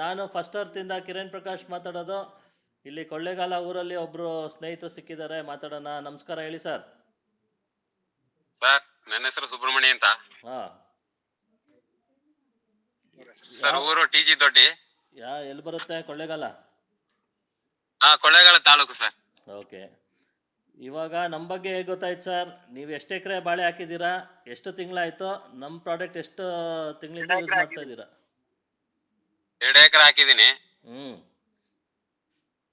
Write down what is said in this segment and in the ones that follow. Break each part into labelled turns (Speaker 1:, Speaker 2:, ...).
Speaker 1: ನಾನು ಫಸ್ಟ್ ಅರ್ತಿಂದ ಕಿರಣ್ ಪ್ರಕಾಶ್ ಮಾತಾಡೋದು. ಇಲ್ಲಿ ಕೊಳ್ಳೇಗಾಲ ಊರಲ್ಲಿ ಒಬ್ರು ಸ್ನೇಹಿತರು ಸಿಕ್ಕಿದ್ದಾರೆ. ಮಾತಾಡೋಣ. ನಮಸ್ಕಾರ ಹೇಳಿ ಸರ್.
Speaker 2: ಸರ್ ನನ್ನ ಹೆಸರು ಸುಬ್ರಹ್ಮಣ್ಯ ಅಂತ.
Speaker 1: ಹಾ.
Speaker 2: ಸರ್ ಊರು ಟಿ ಜಿ ದೊಡ್ಡಿ.
Speaker 1: ಯಾ ಎಲ್ಲಿ ಬರುತ್ತೆ ಕೊಳ್ಳೇಗಾಲ?
Speaker 2: ಹಾ ಕೊಳ್ಳೇಗಾಲ ತಾಲೂಕು ಸರ್.
Speaker 1: ಓಕೆ. ಇವಾಗ ನಮ್ಮ ಬಗ್ಗೆ ಹೇಗೆ ಗೊತ್ತಾಯ್ತು ಸರ್? ನೀವು ಎಷ್ಟು ಎಕರೆ ಬಾಳೆ ಹಾಕಿದ್ದೀರಾ? ಎಷ್ಟು ತಿಂಗಳಾಯ್ತು? ನಮ್ಮ ಪ್ರಾಡಕ್ಟ್ ಎಷ್ಟು ತಿಂಗಳಿಂದ ಯೂಸ್ ಮಾಡ್ತಾ ಇದ್ದೀರಾ?
Speaker 2: ಎರಡು ಎಕರೆ ಹಾಕಿದೀನಿ
Speaker 1: ಹ್ಞೂ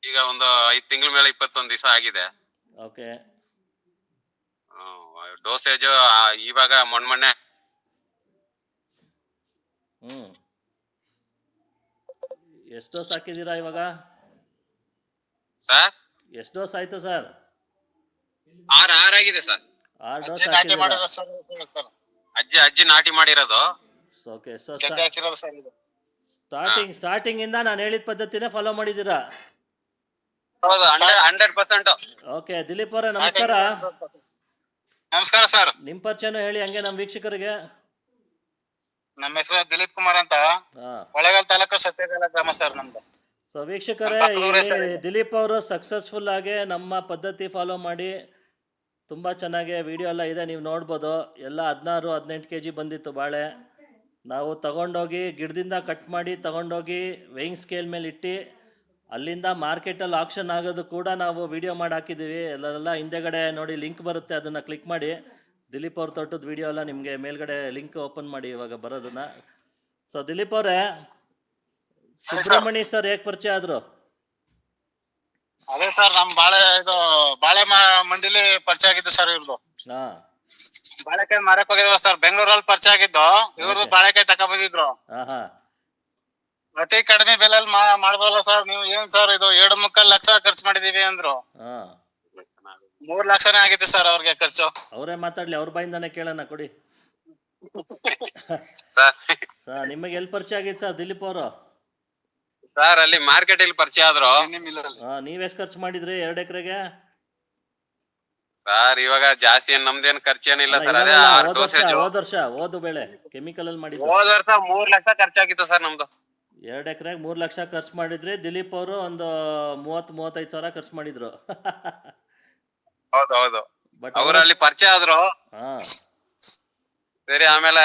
Speaker 2: ಈಗ ಒಂದು ಐದ್ ತಿಂಗಳ ಮೇಲೆ ಇಪ್ಪತ್ತೊಂದ್ ದಿವಸ ಆಗಿದೆ.
Speaker 1: ಓಕೆ.
Speaker 2: ಡೋಸೇಜ್ ಇವಾಗ ಮೊನ್ನೆ ಮೊನ್ನೆ
Speaker 1: ಹ್ಮ್. ಎಷ್ಟು ಡೋಸ್ ಹಾಕಿದ್ದೀರಾ ಇವಾಗ?
Speaker 2: ಸರ್?
Speaker 1: ಎಷ್ಟು ಡೋಸ್ ಆಯ್ತು ಸರ್?
Speaker 2: ಆರ್ ಆರ್ ಆಗಿದೆ ಸರ್.
Speaker 1: ಆರು ಡೋಸ್
Speaker 3: ಅಜ್ಜಿ ನಾಟಿ
Speaker 1: ಹಾಕಿದ್ದೀರಾ?
Speaker 3: ಮಾಡಿರೋ ಸರ್ ಸರ್
Speaker 2: ಅಜ್ಜಿ ಅಜ್ಜಿ ನಾಟಿ ಮಾಡಿರೋದು.
Speaker 1: ಓಕೆ ಎಷ್ಟು
Speaker 3: ಡೋಸ್ ಹಾಕಿರೋದು ಸರ್ ಇದು.
Speaker 1: ಸ್ಟಾರ್ಟಿಂಗ್ ಸ್ಟಾರ್ಟಿಂಗ್ ಇಂದ ನಾನು ಹೇಳಿದ ಪದ್ಧತಿನೇ ಫಾಲೋ ಮಾಡಿದ್ದೀರಾ
Speaker 2: ಹೌದು hundred hundred percent
Speaker 1: okay Dileep ಅವರೇ ನಮಸ್ಕಾರ.
Speaker 3: ನಮಸ್ಕಾರ ಸರ್.
Speaker 1: ನಿಮ್ಮ ಪರಿಚಯನೂ ಹೇಳಿ ಹಂಗೆ ನಮ್ಮ ವೀಕ್ಷಕರಿಗೆ.
Speaker 3: ನಮ್ಮ ಹೆಸರು ದಿಲೀಪ್ ಕುಮಾರ್ ಅಂತ.
Speaker 1: ಹಾಂ.
Speaker 3: ಕೊಳ್ಳೇಗಾಲ ತಾಲೂಕು ಸತ್ಯಗಾಲ ಗ್ರಾಮ ಸರ್ ನಮ್ದು.
Speaker 1: ಸೊ ವೀಕ್ಷಕರೇ. ದಿಲೀಪ್ ಅವರು ಸಕ್ಸಸ್ಫುಲ್ ಆಗಿ ನಮ್ಮ ಪದ್ಧತಿ ಫಾಲೋ ಮಾಡಿ ತುಂಬಾ ಚೆನ್ನಾಗಿ ವಿಡಿಯೋ ಎಲ್ಲ ಇದೆ ನೀವು ನೋಡ್ಬೋದು. ಎಲ್ಲ ಹದಿನಾರು ಹದಿನೆಂಟು ಕೆ ಜಿ ಬಂದಿತ್ತು ಬಾಳೆ. ನಾವು ತಗೊಂಡೋಗಿ ಗಿಡದಿಂದ ಕಟ್ ಮಾಡಿ ತಗೊಂಡೋಗಿ ವೇಯಿಂಗ್ ಸ್ಕೇಲ್ ಮೇಲೆ ಇಟ್ಟು ಅಲ್ಲಿಂದ ಮಾರ್ಕೆಟಲ್ಲಿ ಆಕ್ಷನ್ ಆಗೋದು ಕೂಡ ನಾವು ವಿಡಿಯೋ ಮಾಡಿ ಹಾಕಿದ್ದೀವಿ. ಎಲ್ಲೆಲ್ಲ ಹಿಂದೆಗಡೆ ನೋಡಿ ಲಿಂಕ್ ಬರುತ್ತೆ ಅದನ್ನು ಕ್ಲಿಕ್ ಮಾಡಿ. ದಿಲೀಪ್ ಅವ್ರ ತೋಟದ ವಿಡಿಯೋ ಎಲ್ಲ ನಿಮಗೆ ಮೇಲ್ಗಡೆ ಲಿಂಕ್ ಓಪನ್ ಮಾಡಿ ಇವಾಗ ಬರೋದನ್ನ. ಸೊ ದಿಲೀಪ್ ಅವರೇ ಸುಬ್ರಹ್ಮಣಿ ಸರ್. ಹೇಗೆ ಪರಿಚಯ ಆದರು?
Speaker 3: ಅದೇ ಸರ್ ನಮ್ ಬಾಳೆ ಇದು ಬಾಳೆ ಮ- ಮಂಡಿಲಿ ಪರಿಚಯ ಆಗಿದ್ದು ಸರ್ ಇವ್ರದ್ದು
Speaker 1: ಹಾಂ.
Speaker 3: ಬಾಳೆಕಾಯಿ ಮಾರಕ್ ಹೋಗಿದ್ವ ಸರ್ ಬೆಂಗಳೂರಲ್ಲಿ ಪರಿಚಯ ಆಗಿದ್ದು ಇವ್ರು. ಬಾಳೆಕಾಯಿ ತಕ ಬಂದಿದ್ರು.
Speaker 1: ಹಾಂ ಹಾಂ
Speaker 3: ಅತಿ ಕಡಿಮೆ ಬೆಲೆಯಲ್ಲಿ ಮಾ ಮಾಡ್ಬೋದಲ್ಲ ಸರ್ ನೀವು ಏನ್ ಸರ್ ಇದು ಎರಡು ಮುಕ್ಕಾಲ್ ಲಕ್ಷ ಖರ್ಚು ಮಾಡಿದೀವಿ ಅಂದ್ರು.
Speaker 1: ಹಾಂ.
Speaker 3: ಮೂರ್ ಲಕ್ಷನೇ ಆಗಿತ್ತು ಸರ್ ಅವ್ರಿಗೆ ಖರ್ಚು.
Speaker 1: ಅವರೇ ಮಾತಾಡ್ಲಿ ಅವ್ರ ಬಾಯಿಂದಾನೆ ಕೇಳೋಣ ಕೊಡಿ.
Speaker 2: ಸರ್.
Speaker 1: ಸರ್ ನಿಮಗೆ ಎಲ್ಲಿ ಪರಿಚಯ ಆಗಿತ್ತು ಸರ್ ದಿಲೀಪ್ ಅವರು?
Speaker 2: ಸರ್ ಅಲ್ಲಿ ಮಾರ್ಕೆಟ್ ಅಲ್ಲಿ ಪರಿಚಯ ಆದ್ರು.
Speaker 1: ಹಾಂ ನೀವು ಎಷ್ಟು ಖರ್ಚು ಮಾಡಿದ್ರಿ ಎರಡು ಎಕರೆಗೆ?
Speaker 2: ಸರ್ ಇವಾಗ ಜಾಸ್ತಿ ಏನ್ ನಮ್ದೇನ್ ಖರ್ಚೇನಿಲ್ಲ ಸರ್ ಅದೇ ಆರ್
Speaker 1: ಹೋದ ವರ್ಷ
Speaker 2: ಡೋಸೇಜ್
Speaker 1: ಹೋದ ವರ್ಷ ಓದು ಬೆಳೆ ಕೆಮಿಕಲ್ ಅಲ್ಲಿ ಮಾಡಿದ್ರು
Speaker 2: ಹೋದ ವರ್ಷ ಮೂರ್ ಲಕ್ಷ ಖರ್ಚಾಗಿತ್ತು ಸರ್ ನಮ್ದು.
Speaker 1: ಎರಡ್ ಎಕರೆಗೆ ಮೂರ್ ಲಕ್ಷ ಖರ್ಚು ಮಾಡಿದ್ರಿ ದಿಲೀಪ್ ಅವರು ಒಂದು ಮೂವತ್ ಮೂವತ್ತೈದು ಸಾವಿರ ಖರ್ಚು ಮಾಡಿದ್ರು.
Speaker 2: ಹೌದು ಹೌದು.
Speaker 1: ಬಟ್
Speaker 2: ಅವ್ರು ಅಲ್ಲಿ ಪರಿಚಯ ಆದ್ರು.
Speaker 1: ಹಾ.
Speaker 2: ಸರಿ ಆಮೇಲೆ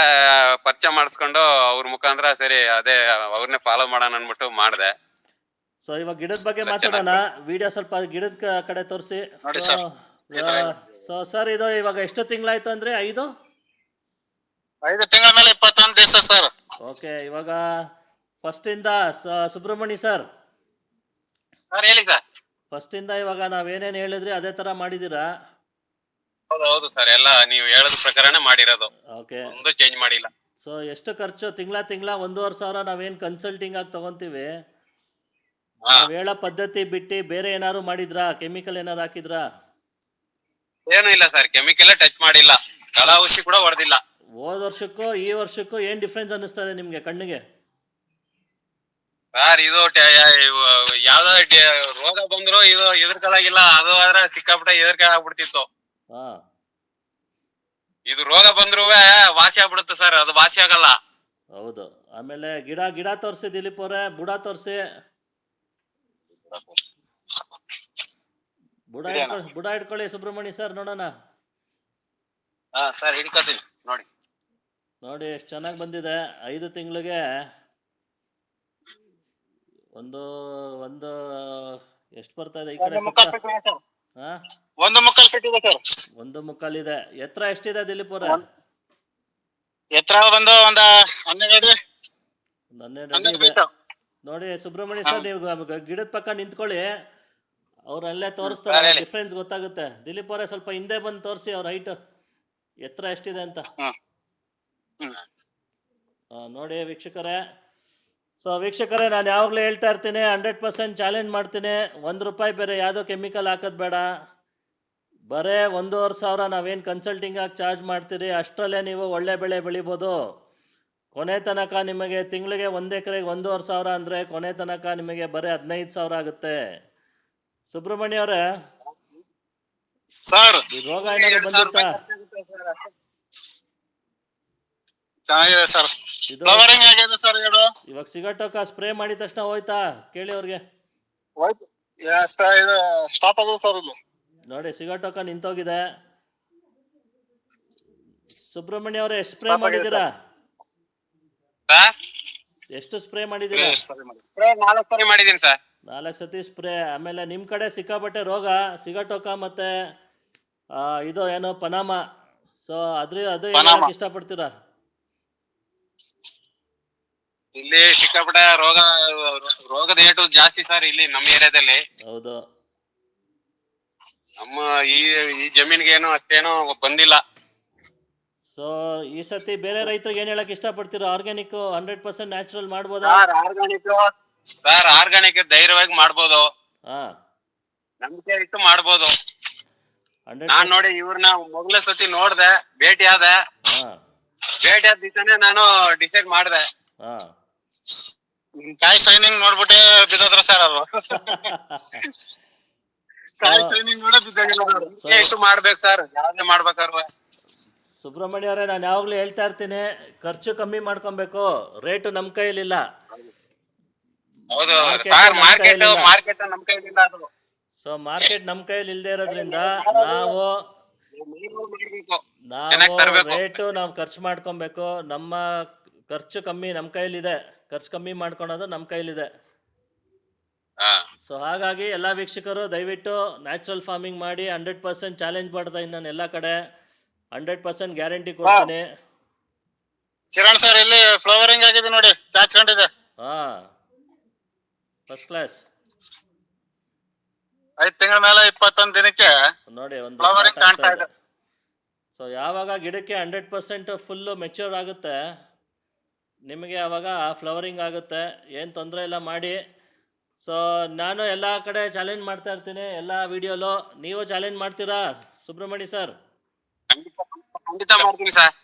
Speaker 2: ಪರಿಚಯ ಮಾಡಿಸ್ಕೊಂಡು ಅವ್ರ ಮುಖಾಂತರ ಸರಿ ಅದೇ ಅವ್ರನ್ನೇ ಫಾಲೋ ಮಾಡೋಣ ಅನ್ಬಿಟ್ಟು ಮಾಡ್ದೆ.
Speaker 1: ಸೊ ಇವಾಗ ಗಿಡದ ಬಗ್ಗೆ ಮಾತಾಡೋಣ. ವಿಡಿಯೋ ಸ್ವಲ್ಪ ಗಿಡದ ಕ- ಕಡೆ ತೋರಿಸಿ.
Speaker 3: ನೋಡಿ sir.
Speaker 1: ಸೊ ಸರ್ ಇದು ಇವಾಗ ಎಷ್ಟು ತಿಂಗಳಾಯ್ತು ಅಂದ್ರೆ ಐದು?
Speaker 3: ಐದು ತಿಂಗಳ ಮೇಲೆ ಇಪ್ಪತ್ತೊಂದು ದಿವಸ ಸರ್.
Speaker 1: ಓಕೆ ಇವಾಗ ಫಸ್ಟ್ ಇಂದ ಸುಬ್ರಹ್ಮಣಿ ಸರ್.
Speaker 2: ಸರ್ ಹೇಳಿ ಸರ್.
Speaker 1: ಫಸ್ಟಿಂದ ಇವಾಗ ನಾವೇನೇನ್ ಹೇಳಿದ್ರಿ ಅದೇ ತರ ಮಾಡಿದೀರಾ
Speaker 2: ಹೌದು ಹೌದು ಸರ್. ಎಲ್ಲ ನೀವು ಹೇಳಿದ ಪ್ರಕಾರನೇ ಮಾಡಿರೋದು.
Speaker 1: ಓಕೆ.
Speaker 2: ಒಂದು ಚೇಂಜ್ ಮಾಡಿಲ್ಲ.
Speaker 1: ಸೊ ಎಷ್ಟು ಖರ್ಚು? ತಿಂಗಳ ತಿಂಗಳ ಒಂದೂವರೆ ಸಾವಿರ ನಾವೇನ್ ಕನ್ಸಲ್ಟಿಂಗ್ ಆಗಿ ತಗೊಂತೀವಿ? ನಾವು ಹೇಳೋ ಪದ್ಧತಿ ಬಿಟ್ಟು ಬೇರೆ ಏನಾದ್ರು ಮಾಡಿದ್ರಾ? ಕೆಮಿಕಲ್ ಏನಾರು ಹಾಕಿದ್ರಾ?
Speaker 2: ಏನು ಇಲ್ಲ ಸರ್ ಕೆಮಿಕಲ್ ಟಚ್ ಮಾಡಿಲ್ಲ. ಕಳ ಔಷಧಿ ಕೂಡ ಹೊಡೆದಿಲ್ಲ.
Speaker 1: ಹೋದ ವರ್ಷಕ್ಕೂ ಈ ವರ್ಷಕ್ಕೂ ಏನ್ ಡಿಫ್ರೆನ್ಸ್ ಅನ್ನಿಸ್ತಾ ಇದೆ ನಿಮ್ಗೆ ಕಣ್ಣಿಗೆ?
Speaker 2: ಸರ್ ಇದು ಟ- ಯಾವ್ದೋ ಡಿ- ರೋಗ ಬಂದ್ರು ಇದು ಎದುರ್ಕಲಾಗಿಲ್ಲ ಅದು ಆದ್ರೆ ಸಿಕ್ಕಾಪಟ್ಟೆ ಎದುರ್ಕೆ ಆಗ್ಬಿಡ್ತಿತ್ತು.
Speaker 1: ಹಾ.
Speaker 2: ಇದು ರೋಗ ಬಂದ್ರು ವಾಸಿ ಆಗ್ಬಿಡುತ್ತೆ ಸರ್ ಅದು ವಾಸಿ ಆಗಲ್ಲ.
Speaker 1: ಹೌದು. ಆಮೇಲೆ ಗಿಡ ಗಿಡ ತೋರಿಸಿ ದಿಲೀಪ್ ಅವರೇ ಬುಡ ತೋರಿಸಿ. ಬುಡ ಇಟ್ಕೊಳ್ಳಿ ಬುಡ ಇಟ್ಕೊಳ್ಳಿ ಸುಬ್ರಹ್ಮಣ್ಯ ಸರ್ ನೋಡೋಣ.
Speaker 2: ಹಾ ಸರ್ ಹಿಡ್ಕೊತೀನಿ ನೋಡಿ.
Speaker 1: ನೋಡಿ ಎಷ್ಟು ಚೆನ್ನಾಗಿ ಬಂದಿದೆ. ಐದು ತಿಂಗಳಿಗೆ ಒಂದು ಒಂದು ಎಷ್ಟು ಬರ್ತಾ ಇದೆ ಈ ಕಡೆ
Speaker 3: ಒಂದು ಮುಕ್ಕಾಲ್
Speaker 1: ಸುತ್ತ
Speaker 3: ಇದೆ ಸರ್.
Speaker 1: ಹಾ?
Speaker 3: ಒಂದು ಮುಕ್ಕಾಲ್ ಇದೆ ಸರ್.
Speaker 1: ಒಂದು ಮುಕ್ಕಾಲಿದೆ ಎತ್ತರ ಎಷ್ಟಿದೆ ದಿಲೀಪ್ ಅವರ?
Speaker 3: ಎತ್ತರ ಬಂದು ಒಂದ ಹನ್ನೆರಡು. ಅಡಿ
Speaker 1: ಒಂದು ಹನ್ನೆರಡು ಅಡಿ ಇದೆ ನೋಡಿ ಸುಬ್ರಹ್ಮಣ್ಯ ಸರ್ ನೀವು ಗಿಡದ ಪಕ್ಕ ನಿಂತ್ಕೊಳ್ಳಿ. ಅವ್ರು ಅಲ್ಲೇ ತೋರಿಸ್ತಾರೆ. ಡಿಫ್ರೆನ್ಸ್ ಗೊತ್ತಾಗುತ್ತೆ. ದಿಲೀಪ್ ಅವರೇ ಸ್ವಲ್ಪ ಹಿಂದೆ ಬಂದು ತೋರಿಸಿ ಅವ್ರ ಹೈಟ್ ಎತ್ತರ ಎಷ್ಟಿದೆ ಅಂತ. ನೋಡಿ ವೀಕ್ಷಕರೇ. ಸೊ ವೀಕ್ಷಕರೇ ನಾನು ಯಾವಾಗಲೂ ಹೇಳ್ತಾ ಇರ್ತೀನಿ ಹಂಡ್ರೆಡ್ ಪರ್ಸೆಂಟ್ ಚಾಲೆಂಜ್ ಮಾಡ್ತೀನಿ. ಒಂದು ರೂಪಾಯಿ ಬೇರೆ ಯಾವುದೋ ಕೆಮಿಕಲ್ ಹಾಕೋದು ಬೇಡ. ಬರೇ ಒಂದೂವರೆ ಸಾವಿರ ನಾವೇನು ಕನ್ಸಲ್ಟಿಂಗಾಗಿ ಚಾರ್ಜ್ ಮಾಡ್ತೀರಿ ಅಷ್ಟರಲ್ಲೇ ನೀವು ಒಳ್ಳೆ ಬೆಳೆ ಬೆಳಿಬೋದು. ಕೊನೆ ತನಕ ನಿಮಗೆ ತಿಂಗಳಿಗೆ ಒಂದು ಎಕರೆಗೆ ಒಂದೂವರೆ ಸಾವಿರ ಅಂದರೆ ಕೊನೆ ತನಕ ನಿಮಗೆ ಬರೀ ಹದಿನೈದು ಸಾವಿರ ಆಗುತ್ತೆ. ಸುಬ್ರಹ್ಮಣ್ಯ ಅವರೇ
Speaker 3: ಸರ್
Speaker 1: ರೋಗ ಏನಾದ್ರು ಬಂದಿತ್ತಾ?
Speaker 3: ಚೆನ್ನಾಗಿದೆ ಸರ್
Speaker 1: ಇದು
Speaker 3: ಫ್ಲವರಿಂಗ್ ಆಗಿದೆ ಸರ್ ಇದು
Speaker 1: ಇವಾಗ ಸಿಗಟೋಕ ಸ್ಪ್ರೇ ಮಾಡಿದ ತಕ್ಷಣ ಹೋಯ್ತಾ? ಕೇಳಿ ಅವ್ರಿಗೆ.
Speaker 3: ಹೋಯ್ತು. ಇದು ಸ್ಟಾಪ್ ಆಗಿದೆ ಸರ್ ಇಲ್ಲಿ.
Speaker 1: ನೋಡಿ ಸಿಗಟೋಕ ನಿಂತೋಗಿದೆ. ಸುಬ್ರಹ್ಮಣ್ಯ ಅವರೇ ಎಷ್ಟು ಸ್ಪ್ರೇ ಮಾಡಿದ್ದೀರಾ? ಎಷ್ಟು ಸ್ಪ್ರೇ ಮಾಡಿದ್ದೀರಾ?
Speaker 2: ನಾಲ್ಕು ಸರಿ ಮಾಡಿದೀನಿ ಸರ್
Speaker 1: ನಾಲ್ಕು ಸತಿ ಸ್ಪ್ರೇ ಆಮೇಲೆ ನಿಮ್ಮ ಕಡೆ ಸಿಕ್ಕಾಪಟ್ಟೆ ರೋಗ ಸಿಗಟೋಕ ಮತ್ತೆ ಇದು ಏನು ಪನಾಮ. ಸೊ ಅದ್ರ ಅದು
Speaker 3: ಇಷ್ಟ.
Speaker 1: ಹೇಳಕ್ ಇಷ್ಟಪಡ್ತೀರಾ?
Speaker 2: ಇಲ್ಲಿ ಸಿಕ್ಕಾಪಟ್ಟೆ ರೋಗ ರೋಗದ ಏಟು ಜಾಸ್ತಿ ಸರ್ ಇಲ್ಲಿ ನಮ್ಮ ಏರಿಯಾದಲ್ಲಿ.
Speaker 1: ಹೌದು.
Speaker 2: ನಮ್ಮ ಈ ಈ ಜಮೀನ್ಗೆ ಏನು ಅಷ್ಟೇನು ಬಂದಿಲ್ಲ.
Speaker 1: ಸೊ ಈ ಸತಿ ಬೇರೆ ರೈತರಿಗೆ ಏನ್ ಹೇಳಕ್ ಇಷ್ಟಪಡ್ತೀರಾ? ಆರ್ಗ್ಯಾನಿಕ್ ಹಂಡ್ರೆಡ್ ಪರ್ಸೆಂಟ್ ನ್ಯಾಚುರಲ್ ಮಾಡ್ಬೋದಾ?
Speaker 2: ಆರ್ಗ್ಯಾನಿಕ್ ಸರ್ ಆರ್ಗಾನಿಕ್ ಧೈರ್ಯವಾಗಿ ಮಾಡ್ಬೋದು.
Speaker 1: ಹಾ.
Speaker 2: ನಂಬಿಕೆ ಇಟ್ಟು ಮಾಡ್ಬೋದು.
Speaker 1: ಹಂಡ್ರೆಡ್
Speaker 2: ನಾನ್ ನೋಡಿ ಇವ್ರನ್ನ ಮೊದಲ ಸತಿ ನೋಡ್ದೆ ಭೇಟಿ ಆದೆ.
Speaker 1: ಹಾ.
Speaker 2: ಭೇಟಿ ಆದ ದಿವಸನೇ ನಾನು ಡಿಸೈಡ್ ಮಾಡ್ದೆ.
Speaker 1: ಹಾ.
Speaker 3: ಕಾಯಿ ಸೈನಿಂಗ್ ನೋಡ್ಬಿಟ್ಟೆ ಬಿದ್ದದ್ರ ಸರ್ ಅದು? ಕಾಯಿ ಸೈನಿಂಗ್ ನೋಡೇ
Speaker 2: ಬಿದ್ದಾಗ ಇಟ್ಟು ಮಾಡ್ಬೇಕು ಸರ್ ಯಾವ್ದೇ ಮಾಡ್ಬೇಕಾದ್ರೆ.
Speaker 1: ಸುಬ್ರಹ್ಮಣ್ಯ ಅವರೇ ನಾನು ಯಾವಾಗಲೂ ಹೇಳ್ತಾ ಇರ್ತೀನಿ ಖರ್ಚು ಕಮ್ಮಿ ಮಾಡ್ಕೊಬೇಕು ರೇಟು ನಮ್ ಕೈಯಲ್ಲಿಲ್ಲ
Speaker 2: ಹೌದು ಸರ್
Speaker 1: ನಮ್
Speaker 2: ಮಾರ್ಕೆಟ್
Speaker 1: ಕೈಲಿಲ್ಲ.
Speaker 2: ಮಾರ್ಕೆಟ್ ನಮ್ ಕೈಲಿಲ್ಲ ಅದು.
Speaker 1: ಸೊ ಮಾರ್ಕೆಟ್ ನಮ್ಮ ಕೈಯಲ್ಲಿ ಇಲ್ಲದೆ ಇರೋದ್ರಿಂದ ನಾವು
Speaker 2: ನೀವು.
Speaker 1: ರೇಟು ನಾವು ಖರ್ಚು ಮಾಡ್ಕೊಬೇಕು. ನಮ್ಮ ಖರ್ಚು ಕಮ್ಮಿ ನಮ್ ಕೈಲಿದೆ. ಖರ್ಚು ಕಮ್ಮಿ ಮಾಡ್ಕೊಳೋದು ನಮ್ ಕೈಲಿದೆ. ಸೊ ಹಾಗಾಗಿ ಎಲ್ಲಾ ವೀಕ್ಷಕರು ದಯವಿಟ್ಟು ನ್ಯಾಚುರಲ್ ಫಾರ್ಮಿಂಗ್ ಮಾಡಿ ಹಂಡ್ರೆಡ್ ಪರ್ಸೆಂಟ್ ಚಾಲೆಂಜ್ ಮಾಡ್ತಾ ಇದ್ದೀನಿ ನಾನು ಎಲ್ಲ ಕಡೆ. ಹಂಡ್ರೆಡ್ ಪರ್ಸೆಂಟ್ ಗ್ಯಾರಂಟಿ ಕೊಡ್ತೀನಿ.
Speaker 3: ಕಿರಣ್ ಸರ್ ಇಲ್ಲಿ ಫ್ಲವರಿಂಗ್ ಆಗಿದೆ ನೋಡಿ. ಚಾಚ್ಕೊಂಡಿದೆ.
Speaker 1: ಹಾಂ. ಫಸ್ಟ್ ಕ್ಲಾಸ್
Speaker 3: ಐದು ತಿಂಗಳ ಮೇಲೆ ಇಪ್ಪತ್ತೊಂದ್ ದಿನಕ್ಕೆ
Speaker 1: ನೋಡಿ ಒಂದು
Speaker 3: Flowering ಕಾಣ್ತಾ ಇದೆ.
Speaker 1: ಸೊ ಯಾವಾಗ ಗಿಡಕ್ಕೆ ಹಂಡ್ರೆಡ್ ಪರ್ಸೆಂಟ್ ಫುಲ್ ಮೆಚೂರ್ ಆಗುತ್ತೆ ನಿಮಗೆ ಅವಾಗ ಫ್ಲವರಿಂಗ್ ಆಗುತ್ತೆ ಏನು ತೊಂದರೆ ಇಲ್ಲ ಮಾಡಿ. ಸೊ ನಾನು ಎಲ್ಲ ಕಡೆ ಚಾಲೆಂಜ್ ಮಾಡ್ತಾ ಇರ್ತೀನಿ ಎಲ್ಲ ವಿಡಿಯೋಲು ನೀವು ಚಾಲೆಂಜ್ ಮಾಡ್ತೀರಾ ಸುಬ್ರಹ್ಮಣ್ಯ ಸರ್
Speaker 2: ಖಂಡಿತ ಮಾಡ್ತೀನಿ ಸರ್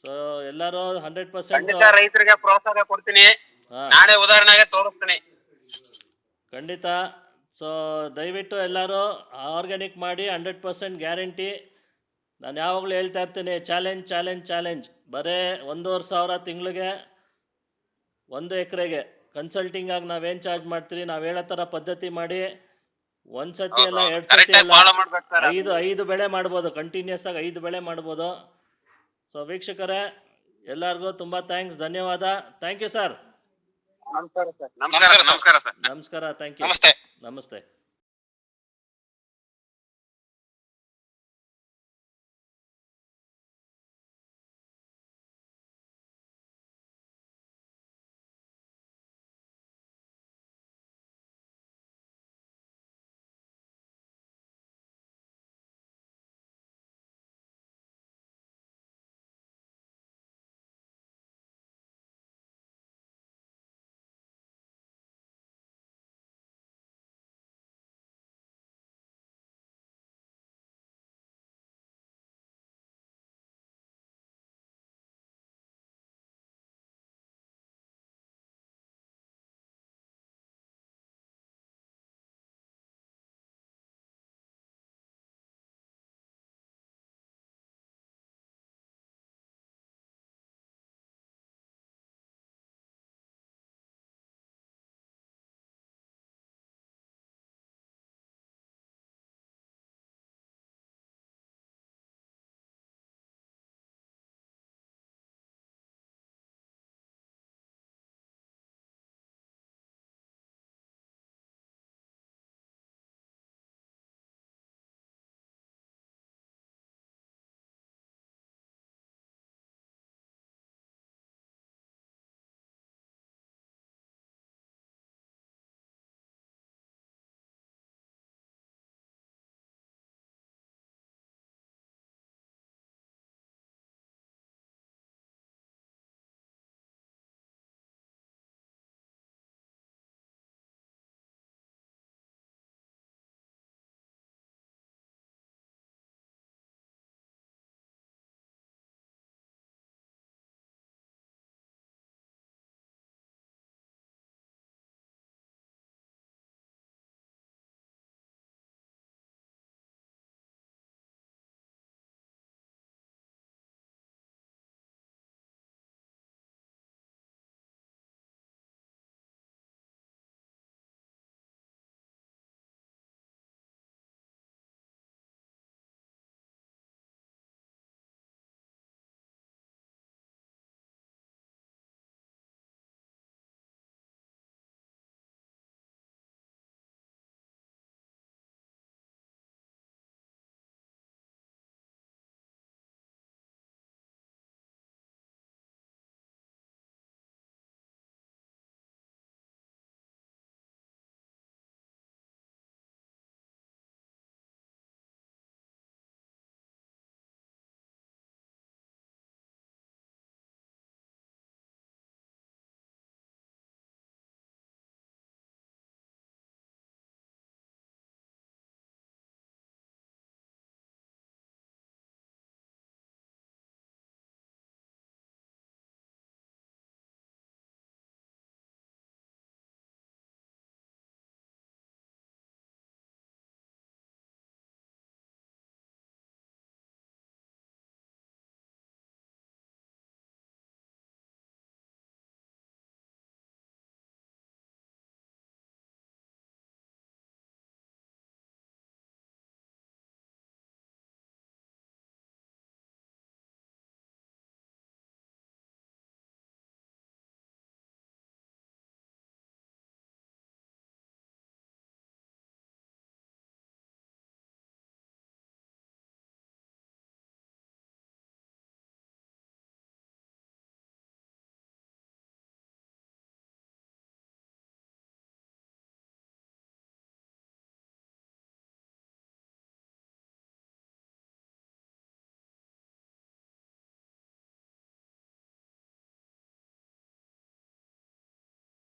Speaker 1: ಸೊ ಎಲ್ಲರೂ ಹಂಡ್ರೆಡ್ ಪರ್ಸೆಂಟ್
Speaker 2: ರೈತರಿಗೆ ಪ್ರೋತ್ಸಾಹ ಕೊಡ್ತೀನಿ. ನಾಳೆ ಉದಾಹರಣೆಗೆ ತೋರಿಸ್ತೀನಿ.
Speaker 1: ಖಂಡಿತ. ಸೊ ದಯವಿಟ್ಟು ಎಲ್ಲರೂ ಆರ್ಗ್ಯಾನಿಕ್ ಮಾಡಿ ಹಂಡ್ರೆಡ್ ಪರ್ಸೆಂಟ್ ಗ್ಯಾರಂಟಿ ನಾನು ಯಾವಾಗಲೂ ಹೇಳ್ತಾ ಇರ್ತೀನಿ ಚಾಲೆಂಜ್ ಚಾಲೆಂಜ್ ಚಾಲೆಂಜ್ ಬರೇ ಒಂದೂವರೆ ಸಾವಿರ ತಿಂಗಳಿಗೆ ಒಂದು ಎಕರೆಗೆ. ಕನ್ಸಲ್ಟಿಂಗ್ ಆಗಿ ನಾವೇನು ಚಾರ್ಜ್ ಮಾಡ್ತೀರಿ? ನಾವು ಹೇಳೋ ಥರ ಪದ್ಧತಿ ಮಾಡಿ. ಒಂದು ಸತಿ ಅಲ್ಲ ಎರಡು ಸತಿ
Speaker 2: ಎಲ್ಲ
Speaker 1: ಐದು ಐದು ಬೆಳೆ ಮಾಡ್ಬೋದು ಕಂಟಿನ್ಯೂಸ್ ಆಗಿ ಐದು ಬೆಳೆ ಮಾಡ್ಬೋದು. ಸೊ ವೀಕ್ಷಕರೇ ಎಲ್ಲರಿಗೂ ತುಂಬ ಥ್ಯಾಂಕ್ಸ್ ಧನ್ಯವಾದ. ಥ್ಯಾಂಕ್ ಯು ಸರ್
Speaker 2: ನಮಸ್ಕಾರ ಸರ್. ನಮಸ್ಕಾರ ನಮಸ್ಕಾರ ಸರ್.
Speaker 1: ನಮಸ್ಕಾರ ಥ್ಯಾಂಕ್ ಯು
Speaker 3: ನಮಸ್ತೆ.
Speaker 1: ನಮಸ್ತೆ.